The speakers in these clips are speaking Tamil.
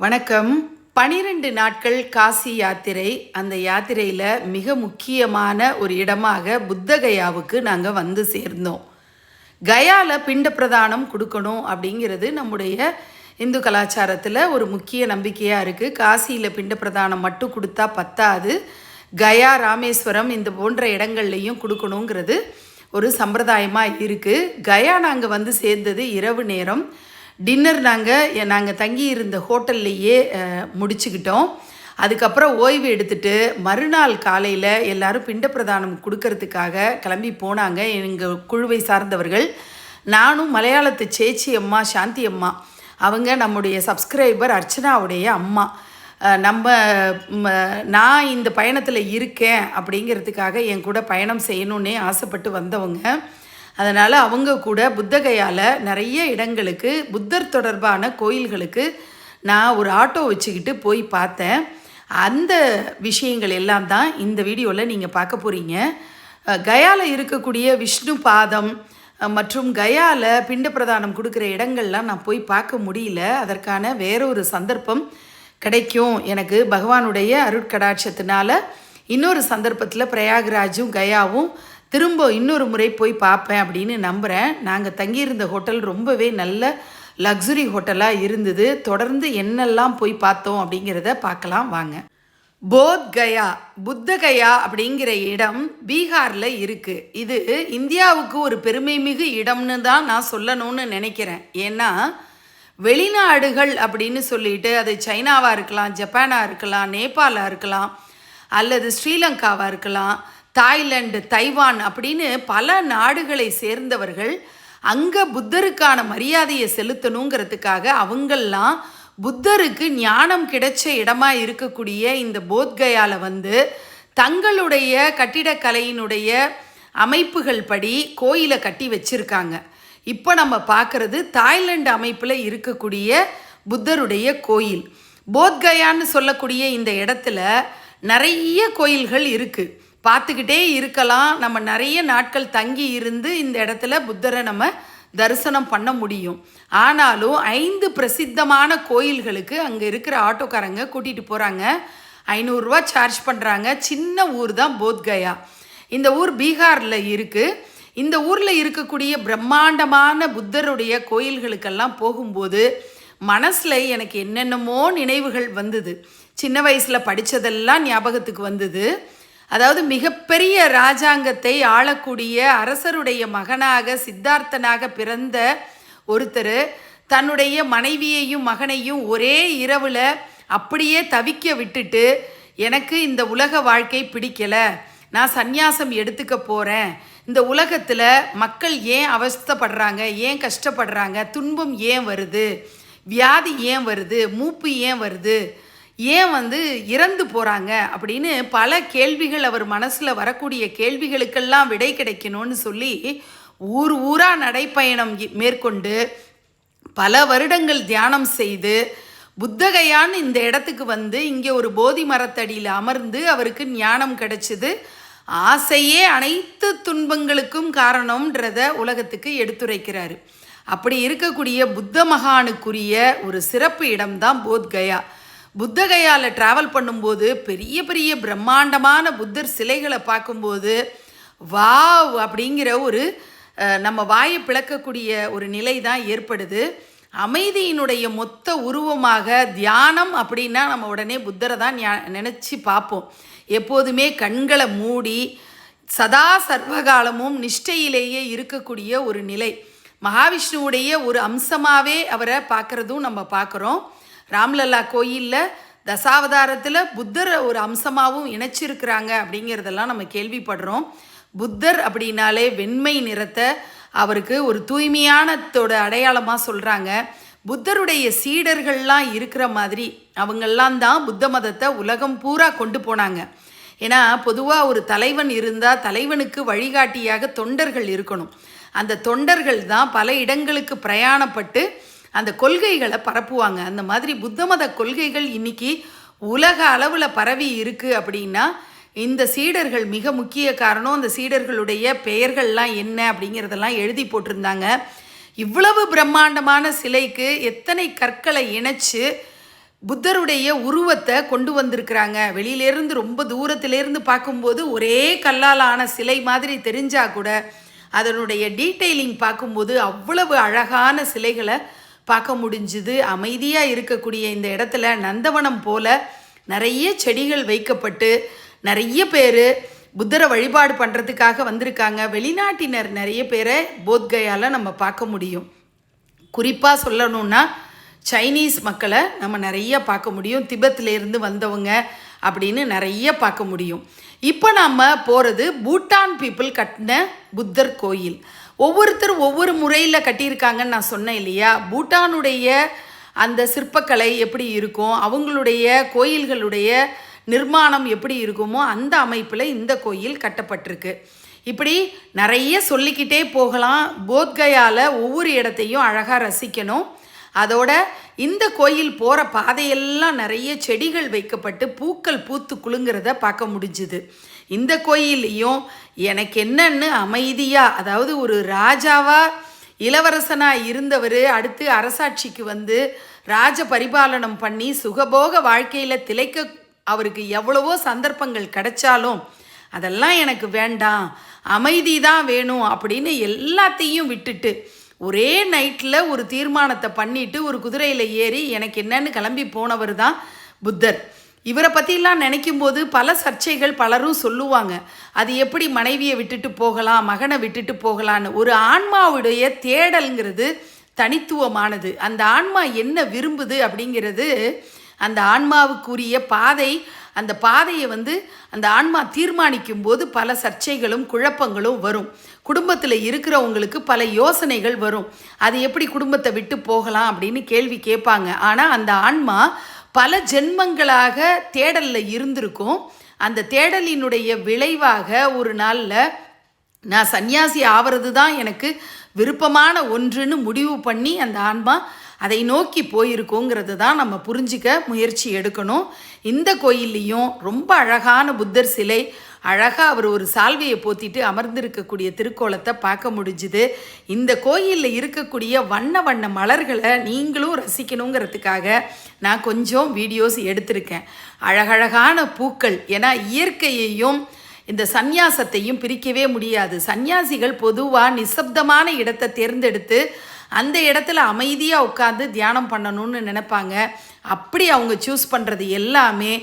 வணக்கம். பனிரெண்டு நாட்கள் காசி யாத்திரை. அந்த யாத்திரையில் மிக முக்கியமான ஒரு இடமாக புத்தகயாவுக்கு நாங்கள் வந்து சேர்ந்தோம். கயாவில் பிண்ட பிரதானம் கொடுக்கணும் அப்படிங்கிறது நம்முடைய இந்து கலாச்சாரத்தில் ஒரு முக்கிய நம்பிக்கையாக இருக்குது காசியில் பிண்ட பிரதானம் மட்டும் கொடுத்தா பத்தாது. கயா ராமேஸ்வரம் இந்த போன்ற இடங்கள்லையும் கொடுக்கணுங்கிறது ஒரு சம்பிரதாயமாக இருக்குது கயா நாங்கள் வந்து சேர்ந்தது இரவு நேரம். டின்னர் நாங்கள் நாங்கள் தங்கி இருந்த ஹோட்டல்லையே முடிச்சுக்கிட்டோம். அதுக்கப்புறம் ஓய்வு எடுத்துட்டு மறுநாள் காலையில் எல்லாரும் பிண்ட பிரதானம் கொடுக்கறதுக்காக கிளம்பி போனாங்க எங்கள் குழுவை சார்ந்தவர்கள். நானும் மலையாளத்து சேச்சி அம்மா சாந்தி அம்மா. அவங்க நம்முடைய சப்ஸ்கிரைபர் அர்ச்சனாவுடைய அம்மா. நம்ம ம, நான் இந்த பயணத்தில் இருக்கேன் அப்படிங்கிறதுக்காக என் கூட பயணம் செய்யணுன்னே ஆசைப்பட்டு வந்தவங்க. அதனால் அவங்க கூட புத்தகையால் நிறைய இடங்களுக்கு புத்தர் தொடர்பான கோயில்களுக்கு நான் ஒரு ஆட்டோ வச்சுக்கிட்டு போய் பார்த்தேன். அந்த விஷயங்கள் எல்லாம் தான் இந்த வீடியோவில் நீங்கள் பார்க்க போகிறீங்க கயாவில் இருக்கக்கூடிய விஷ்ணு பாதம் மற்றும் கயாவில் பிண்ட பிரதானம் கொடுக்குற இடங்கள்லாம் நான் போய் பார்க்க முடியல. அதற்கான வேறொரு சந்தர்ப்பம் கிடைக்கும் எனக்கு. பகவானுடைய அருட்கடாட்சத்தினால இன்னொரு சந்தர்ப்பத்தில் பிரயாக்ராஜும் கயாவும் திரும்ப இன்னொரு முறை போய் பார்ப்பேன் அப்படின்னு நம்புகிறேன் நாங்கள் தங்கியிருந்த ஹோட்டல் ரொம்பவே நல்ல லக்ஸுரி ஹோட்டலாக இருந்தது. தொடர்ந்து என்னெல்லாம் போய் பார்த்தோம் அப்படிங்கிறத பார்க்கலாம் வாங்க. போத் கயா புத்தகயா அப்படிங்கிற இடம் பீகாரில் இருக்குது இது இந்தியாவுக்கு ஒரு பெருமை மிகு இடம்னு தான் நான் சொல்லணும்னு நினைக்கிறேன். ஏன்னா வெளிநாடுகள் அப்படின்னு சொல்லிட்டு அது சைனாவாக இருக்கலாம் ஜப்பானாக இருக்கலாம் நேபாளாக இருக்கலாம் அல்லது ஸ்ரீலங்காவாக இருக்கலாம் தாய்லாந்து தைவான் அப்படின்னு பல நாடுகளை சேர்ந்தவர்கள் அங்கே புத்தருக்கான மரியாதையை செலுத்தணுங்கிறதுக்காக அவங்கெல்லாம் புத்தருக்கு ஞானம் கிடைச்ச இடமா இருக்கக்கூடிய இந்த போத்கயால வந்து தங்களுடைய கட்டிடக்கலையினுடைய அமைப்புகள் படி கோயிலை கட்டி வச்சிருக்காங்க. இப்போ நம்ம பார்க்குறது தாய்லாந்து அமைப்பில் இருக்கக்கூடிய புத்தருடைய கோயில். போத்கயான்னு சொல்லக்கூடிய இந்த இடத்துல நிறைய கோயில்கள் இருக்குது பார்த்துக்கிட்டே இருக்கலாம். நம்ம நிறைய நாட்கள் தங்கி இருந்து இந்த இடத்துல புத்தரை நம்ம தரிசனம் பண்ண முடியும். ஆனாலும் ஐந்து பிரசித்தமான கோயில்களுக்கு அங்கே இருக்கிற ஆட்டோக்காரங்க கூட்டிகிட்டு போகிறாங்க ஐநூறுரூவா சார்ஜ் பண்ணுறாங்க சின்ன ஊர் தான் போத்கயா. இந்த ஊர் பீகாரில் இருக்குது இந்த ஊரில் இருக்கக்கூடிய பிரம்மாண்டமான புத்தருடைய கோயில்களுக்கெல்லாம் போகும்போது மனசில் எனக்கு என்னென்னமோ நினைவுகள் வந்தது. சின்ன வயசில் படித்ததெல்லாம் ஞாபகத்துக்கு வந்தது. அதாவது மிகப்பெரிய ராஜாங்கத்தை ஆளக்கூடிய அரசருடைய மகனாக சித்தார்த்தனாக பிறந்த ஒருத்தர் தன்னுடைய மனைவியையும் மகனையும் ஒரே இரவில் அப்படியே தவிக்க விட்டுட்டு எனக்கு இந்த உலக வாழ்க்கை பிடிக்கலை. நான் சந்நியாசம் எடுத்துக்க போகிறேன் இந்த உலகத்தில் மக்கள் ஏன் அவஸ்தப்படுறாங்க? ஏன் கஷ்டப்படுறாங்க? துன்பம் ஏன் வருது? வியாதி ஏன் வருது? மூப்பு ஏன் வருது? ஏன் வந்து இறந்து போகிறாங்க அப்படின்னு பல கேள்விகள் அவர் மனசில் வரக்கூடிய கேள்விகளுக்கெல்லாம் விடை கிடைக்கணும்னு சொல்லி ஊர் ஊராக நடைப்பயணம் மேற்கொண்டு பல வருடங்கள் தியானம் செய்து புத்தகையான்னு இந்த இடத்துக்கு வந்து இங்கே ஒரு போதி மரத்தடியில் அமர்ந்து அவருக்கு ஞானம் கிடைச்சிது. ஆசையே அனைத்து துன்பங்களுக்கும் காரணம்ன்றத உலகத்துக்கு எடுத்துரைக்கிறாரு. அப்படி இருக்கக்கூடிய புத்த மகானுக்குரிய ஒரு சிறப்பு இடம்தான் போத்கயா. புத்தகையால் ட்ராவல் பண்ணும்போது பெரிய பெரிய பிரம்மாண்டமான புத்தர் சிலைகளை பார்க்கும்போது வாவ்! அப்படிங்கிற ஒரு நம்ம வாயை பிளக்கக்கூடிய ஒரு நிலை தான் ஏற்படுது. அமைதியினுடைய மொத்த உருவமாக தியானம் அப்படின்னா நம்ம உடனே புத்தரை தான் நினச்சி பார்ப்போம். எப்போதுமே கண்களை மூடி சதா சர்வகாலமும் நிஷ்டையிலேயே இருக்கக்கூடிய ஒரு நிலை. மகாவிஷ்ணுவுடைய ஒரு அம்சமாகவே அவரை பார்க்குறதும் நம்ம பார்க்குறோம். ராம்லல்லா கோயிலில் தசாவதாரத்தில் புத்தரை ஒரு அம்சமாகவும் இணைச்சிருக்கிறாங்க அப்படிங்கிறதெல்லாம் நம்ம கேள்விப்படுறோம். புத்தர் அப்படின்னாலே வெண்மை நிறத்தை அவருக்கு ஒரு தூய்மையானத்தோட அடையாளமாக சொல்கிறாங்க புத்தருடைய சீடர்கள்லாம் இருக்கிற மாதிரி அவங்கெல்லாம் தான் புத்த மதத்தை உலகம் பூரா கொண்டு போனாங்க. ஏன்னா பொதுவாக ஒரு தலைவன் இருந்தால் தலைவனுக்கு வழிகாட்டியாக தொண்டர்கள் இருக்கணும். அந்த தொண்டர்கள் தான் பல இடங்களுக்கு பிரயாணப்பட்டு அந்த கொள்கைகளை பரப்புவாங்க. அந்த மாதிரி புத்த மத கொள்கைகள் இன்னைக்கு உலக அளவில் பரவி இருக்கு அப்படின்னா இந்த சீடர்கள் மிக முக்கிய காரணம் அந்த சீடர்களுடைய பெயர்கள்லாம் என்ன அப்படிங்கிறதெல்லாம் எழுதி போட்டிருந்தாங்க. இவ்வளவு பிரம்மாண்டமான சிலைக்கு எத்தனை கற்களை இணைச்சு புத்தருடைய உருவத்தை கொண்டு வந்திருக்கிறாங்க. வெளியிலேருந்து ரொம்ப தூரத்திலேருந்து பார்க்கும்போது ஒரே கல்லால் ஆன சிலை மாதிரி தெரிஞ்சால் கூட அதனுடைய டீட்டெயிலிங் பார்க்கும்போது அவ்வளவு அழகான சிலைகளை பார்க்க முடிஞ்சுது. அமைதியாக இருக்கக்கூடிய இந்த இடத்துல நந்தவனம் போல நிறைய செடிகள் வைக்கப்பட்டு நிறைய பேர் புத்தரை வழிபாடு பண்ணுறதுக்காக வந்திருக்காங்க. வெளிநாட்டினர் நிறைய பேரை போத்கயால் நம்ம பார்க்க முடியும். குறிப்பாக சொல்லணும்னா சைனீஸ் மக்களை நம்ம நிறைய பார்க்க முடியும். திபெத்திலேருந்து வந்தவங்க அப்படின்னு நிறைய பார்க்க முடியும். இப்போ நம்ம போகிறது பூட்டான் பீப்புள் கட்டின புத்தர் கோயில். ஒவ்வொருத்தர் ஒவ்வொரு முறையில் கட்டியிருக்காங்கன்னு நான் சொன்னேன் இல்லையா? பூட்டானுடைய அந்த சிற்பக்கலை எப்படி இருக்கும்? அவங்களுடைய கோயில்களுடைய நிர்மாணம் எப்படி இருக்குமோ அந்த அமைப்பில் இந்த கோயில் கட்டப்பட்டிருக்கு. இப்படி நிறைய சொல்லிக்கிட்டே போகலாம். போத்கயாவில் ஒவ்வொரு இடத்தையும் அழகாக ரசிக்கணும். அதோட இந்த கோயில் போகிற பாதையெல்லாம் நிறைய செடிகள் வைக்கப்பட்டு பூக்கள் பூத்து குலுங்கிறத பார்க்க முடிஞ்சுது. இந்த கோயில்லையும் எனக்கு என்னன்னு அமைதியாக அதாவது ஒரு ராஜாவாக இளவரசனாக இருந்தவர் அடுத்து அரசாட்சிக்கு வந்து ராஜ பரிபாலனம் பண்ணி சுகபோக வாழ்க்கையில் திளைக்க அவருக்கு எவ்வளவோ சந்தர்ப்பங்கள் கிடைச்சாலும் அதெல்லாம் எனக்கு வேண்டாம் அமைதி தான் வேணும் அப்படின்னு எல்லாத்தையும் விட்டுட்டு ஒரே நைட்டில் ஒரு தீர்மானத்தை பண்ணிட்டு ஒரு குதிரையில் ஏறி எனக்கு என்னன்னு கிளம்பி போனவர் தான் புத்தர். இவரை பற்றிலாம் நினைக்கும் போது பல சர்ச்சைகள் பலரும் சொல்லுவாங்க. அது எப்படி மனைவியை விட்டுட்டு போகலாம் மகனை விட்டுட்டு போகலான்னு. ஒரு ஆன்மாவுடைய தேடல்ங்கிறது தனித்துவமானது. அந்த ஆன்மா என்ன விரும்புது அப்படிங்கிறது அந்த ஆன்மாவுக்குரிய பாதை அந்த பாதையை வந்து அந்த ஆன்மா தீர்மானிக்கும் போது பல சர்ச்சைகளும் குழப்பங்களும் வரும். குடும்பத்தில் இருக்கிறவங்களுக்கு பல யோசனைகள் வரும். அது எப்படி குடும்பத்தை விட்டு போகலாம் அப்படின்னு கேள்வி கேட்பாங்க. ஆனால் அந்த ஆன்மா பல ஜென்மங்களாக தேடலில் இருந்திருக்கும். அந்த தேடலினுடைய விளைவாக ஒரு நாளில் நான் சன்னியாசி ஆகிறது தான் எனக்கு விருப்பமான ஒன்றுன்னு முடிவு பண்ணி அந்த ஆன்மா அதை நோக்கி போயிருக்கோங்கிறது தான் நம்ம புரிஞ்சிக்க முயற்சி எடுக்கணும். இந்த கோயில்லையும் ரொம்ப அழகான புத்தர் சிலை அழகாக அவர் ஒரு சால்வையை போத்திட்டு அமர்ந்திருக்கக்கூடிய திருக்கோலத்தை பார்க்க முடிஞ்சுது. இந்த கோயிலில் இருக்கக்கூடிய வண்ண வண்ண மலர்களை நீங்களும் ரசிக்கணுங்கிறதுக்காக நான் கொஞ்சம் வீடியோஸ் எடுத்திருக்கேன். அழகழகான பூக்கள் ஏன்னா இயற்கையையும் இந்த சந்நியாசத்தையும் பிரிக்கவே முடியாது. சந்நியாசிகள் பொதுவாக நிசப்தமான இடத்தை தேர்ந்தெடுத்து அந்த இடத்துல அமைதியாக உட்காந்து தியானம் பண்ணணும்னு நினைப்பாங்க. அப்படி அவங்க சூஸ் பண்ணுறது எல்லாமே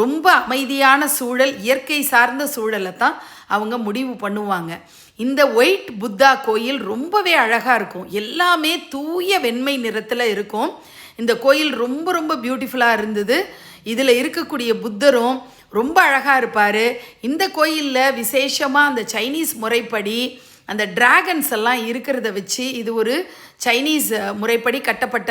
ரொம்ப அமைதியான சூழல் இயற்கை சார்ந்த சூழலை தான் அவங்க முடிவு பண்ணுவாங்க. இந்த ஒயிட் புத்தா கோயில் ரொம்பவே அழகாக இருக்கும். எல்லாமே தூய வெண்மை நிறத்தில் இருக்கும். இந்த கோயில் ரொம்ப ரொம்ப பியூட்டிஃபுல்லாக இருந்தது. இதில் இருக்கக்கூடிய புத்தரும் ரொம்ப அழகாக இருப்பார். இந்த கோயிலில் விசேஷமாக அந்த சைனீஸ் முறைப்படி அந்த டிராகன்ஸ் எல்லாம் இருக்கிறத வச்சு இது ஒரு சைனீஸ் முறைப்படி கட்டப்பட்ட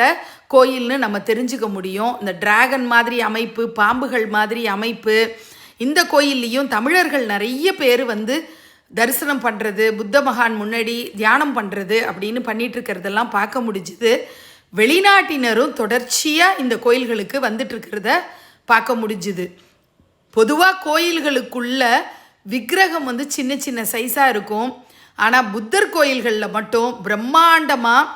கோயில்னு நம்ம தெரிஞ்சுக்க முடியும். இந்த டிராகன் மாதிரி அமைப்பு பாம்புகள் மாதிரி அமைப்பு இந்த கோயில்லையும் தமிழர்கள் நிறைய பேர் வந்து தரிசனம் பண்ணுறது புத்த மகான் முன்னாடி தியானம் பண்ணுறது அப்படின்னு பண்ணிட்டு இருக்கிறதெல்லாம் பார்க்க முடிஞ்சுது. வெளிநாட்டினரும் தொடர்ச்சியாக இந்த கோயில்களுக்கு வந்துட்டுருக்கிறத பார்க்க முடிஞ்சுது. பொதுவாக கோயில்களுக்குள்ள விக்கிரகம் வந்து சின்ன சின்ன சைஸாக இருக்கும். ஆனால் புத்தர் கோயில்களில் மட்டும் பிரம்மாண்டமாக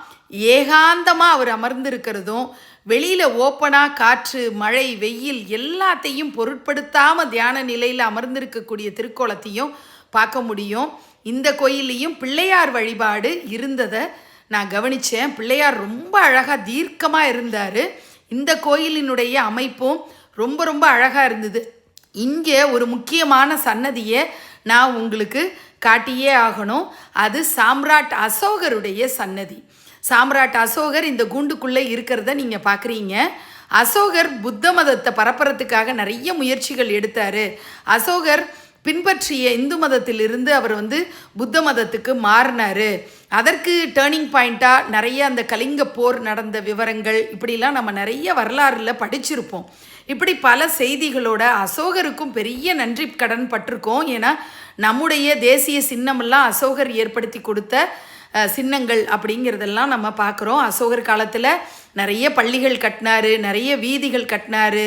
ஏகாந்தமாக அவர் அமர்ந்திருக்கிறதும் வெளியில் ஓப்பனாக காற்று மழை வெயில் எல்லாத்தையும் பொருட்படுத்தாமல் தியான நிலையில் அமர்ந்திருக்கக்கூடிய திருக்கோலத்தையும் பார்க்க முடியும். இந்த கோயில்லையும் பிள்ளையார் வழிபாடு இருந்ததை நான் கவனித்தேன் பிள்ளையார் ரொம்ப அழகாக தீர்க்கமாக இருந்தார். இந்த கோயிலினுடைய அமைப்பும் ரொம்ப ரொம்ப அழகாக இருந்தது. இங்கே ஒரு முக்கியமான சன்னதியை நான் உங்களுக்கு காட்டியே ஆகணும். அது சாம்ராட் அசோகருடைய சன்னதி. சாம்ராட் அசோகர் இந்த கூண்டுக்குள்ளே இருக்கிறத நீங்கள் பார்க்குறீங்க. அசோகர் புத்த மதத்தை பரப்புறதுக்காக நிறைய முயற்சிகள் எடுத்தார். அசோகர் பின்பற்றிய இந்து மதத்திலிருந்து அவர் வந்து புத்த மதத்துக்கு மாறினார். அதற்கு டேர்னிங் பாயிண்ட்டாக நிறைய அந்த கலிங்க போர் நடந்த விவரங்கள் இப்படிலாம் நம்ம நிறைய வரலாறில் படிச்சிருப்போம். இப்படி பல செய்திகளோட அசோகருக்கும் பெரிய நன்றி கடன் பட்டிருக்கோம். ஏன்னா நம்முடைய தேசிய சின்னமெல்லாம் அசோகர் ஏற்படுத்தி கொடுத்த சின்னங்கள் அப்படிங்கிறதெல்லாம் நம்ம பார்க்குறோம். அசோகர் காலத்தில் நிறைய பள்ளிகள் கட்டினாரு நிறைய வீதிகள் கட்டினாரு.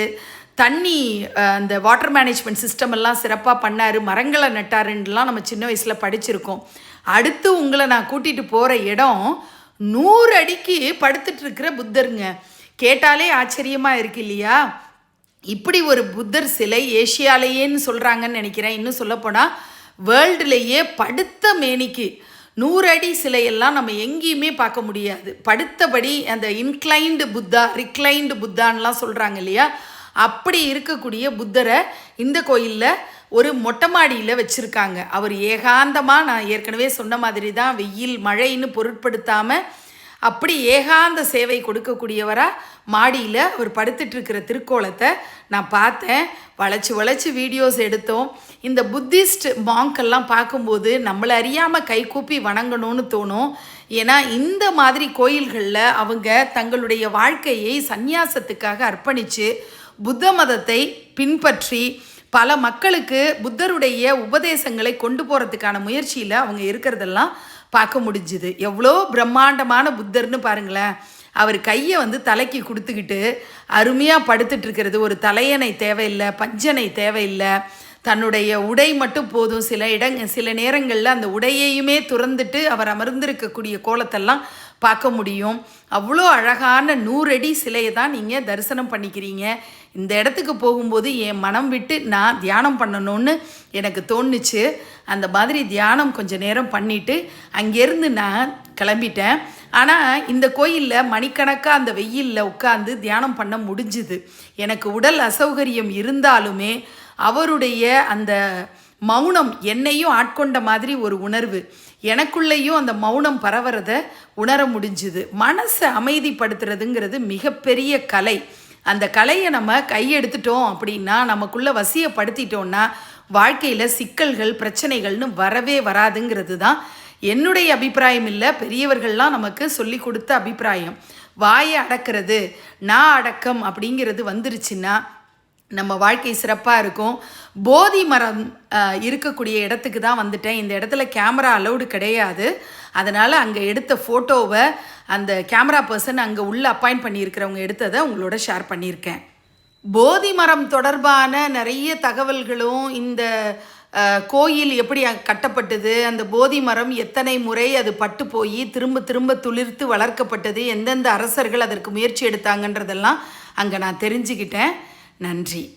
தண்ணி அந்த வாட்டர் மேனேஜ்மெண்ட் சிஸ்டம் எல்லாம் சிறப்பாக பண்ணார் மரங்களை நட்டாருன்னெலாம் நம்ம சின்ன வயசில் படிச்சிருக்கோம். அடுத்து உங்களை நான் கூட்டிகிட்டு போகிற இடம் நூறு அடிக்கு படுத்துட்ருக்கிற புத்தருங்க. கேட்டாலே ஆச்சரியமாக இருக்கு இல்லையா? இப்படி ஒரு புத்தர் சிலை ஏஷியாலேயேன்னு சொல்கிறாங்கன்னு நினைக்கிறேன். இன்னும் சொல்லப்போனால் வேர்ல்டுலேயே படுத்த மேனிக்கு நூறு அடி சிலையெல்லாம் நம்ம எங்கேயுமே பார்க்க முடியாது. படுத்தபடி அந்த இன்க்ளைண்டு புத்தா ரிக்ளைண்டு புத்தான்லாம் சொல்கிறாங்க இல்லையா? அப்படி இருக்கக்கூடிய புத்தரை இந்த கோயிலில் ஒரு மொட்டை மாடியில் வச்சுருக்காங்க. அவர் ஏகாந்தமாக நான் ஏற்கனவே சொன்ன மாதிரி தான் வெயில் மழைன்னு பொருட்படுத்தாமல் அப்படி ஏகாந்த சேவை கொடுக்கக்கூடியவராக மாடியில் அவர் படுத்துட்ருக்கிற திருக்கோலத்தை நான் பார்த்தேன். வளைச்சி வளைச்சி வீடியோஸ் எடுத்தோம். இந்த புத்திஸ்ட் மாங்கெல்லாம் பார்க்கும்போது நம்மளை அறியாமல் கைகூப்பி வணங்கணும்னு தோணும். ஏன்னா இந்த மாதிரி கோயில்களில் அவங்க தங்களுடைய வாழ்க்கையை சந்நியாசத்துக்காக அர்ப்பணித்து புத்த மதத்தை பின்பற்றி பல மக்களுக்கு புத்தருடைய உபதேசங்களை கொண்டு போகிறதுக்கான முயற்சியில் அவங்க இருக்கிறதெல்லாம் பார்க்க முடிஞ்சுது. எவ்வளோ பிரம்மாண்டமான புத்தர்னு பாருங்களேன். அவர் கையை வந்து தலைக்கு கொடுத்துக்கிட்டு அருமையாக படுத்துட்டு இருக்கிறது ஒரு தலையணை தேவையில்லை பஞ்சனை தேவையில்லை. தன்னுடைய உடை மட்டும் போதும். சில இடங்க சில நேரங்களில் அந்த உடையையுமே துறந்துட்டு அவர் அமர்ந்திருக்கக்கூடிய கோலத்தெல்லாம் பார்க்க முடியும். அவ்வளோ அழகான நூறடி சிலையை தான் நீங்கள் தரிசனம் பண்ணிக்கிறீங்க. இந்த இடத்துக்கு போகும்போது என் மனம் விட்டு நான் தியானம் பண்ணணும்னு எனக்கு தோணுச்சு. அந்த மாதிரி தியானம் கொஞ்ச நேரம் பண்ணிவிட்டு அங்கேருந்து நான் கிளம்பிட்டேன். ஆனால் இந்த கோயிலில் மணிக்கணக்காக அந்த வெயிலில் உட்காந்து தியானம் பண்ண முடிஞ்சுது. எனக்கு உடல் அசௌகரியம் இருந்தாலுமே அவருடைய அந்த மௌனம் என்னையும் ஆட்கொண்ட மாதிரி ஒரு உணர்வு. எனக்குள்ளேயும் அந்த மௌனம் பரவுறத உணர முடிஞ்சுது. மனசை அமைதிப்படுத்துறதுங்கிறது மிகப்பெரிய கலை. அந்த கலையை நம்ம கையெடுத்துட்டோம் அப்படின்னா நமக்குள்ளே வசியப்படுத்திட்டோம்னா வாழ்க்கையில் சிக்கல்கள் பிரச்சனைகள்னு வரவே வராதுங்கிறது தான் என்னுடைய அபிப்பிராயம் இல்லை. பெரியவர்கள்லாம் நமக்கு சொல்லி கொடுத்த அபிப்பிராயம். வாயை அடக்கிறது நான் அடக்கம் அப்படிங்கிறது வந்துருச்சுன்னா நம்ம வாழ்க்கை சிறப்பாக இருக்கும். போதி மரம் இருக்கக்கூடிய இடத்துக்கு தான் வந்துட்டேன். இந்த இடத்துல கேமரா அலௌடு கிடையாது. அதனால் அங்கே எடுத்த ஃபோட்டோவை அந்த கேமரா பர்சன் அங்கே உள்ளே அப்பாயிண்ட் பண்ணியிருக்கிறவங்க எடுத்ததை உங்களோட ஷேர் பண்ணியிருக்கேன். போதி மரம் தொடர்பான நிறைய தகவல்களும் இந்த கோயில் எப்படி கட்டப்பட்டது அந்த போதி மரம் எத்தனை முறை அது பட்டு போய் திரும்ப திரும்ப துளிர்த்து வளர்க்கப்பட்டது எந்தெந்த அரசர்கள் அதற்கு முயற்சி எடுத்தாங்கன்றதெல்லாம் அங்கே நான் தெரிஞ்சுக்கிட்டேன். நன்றி.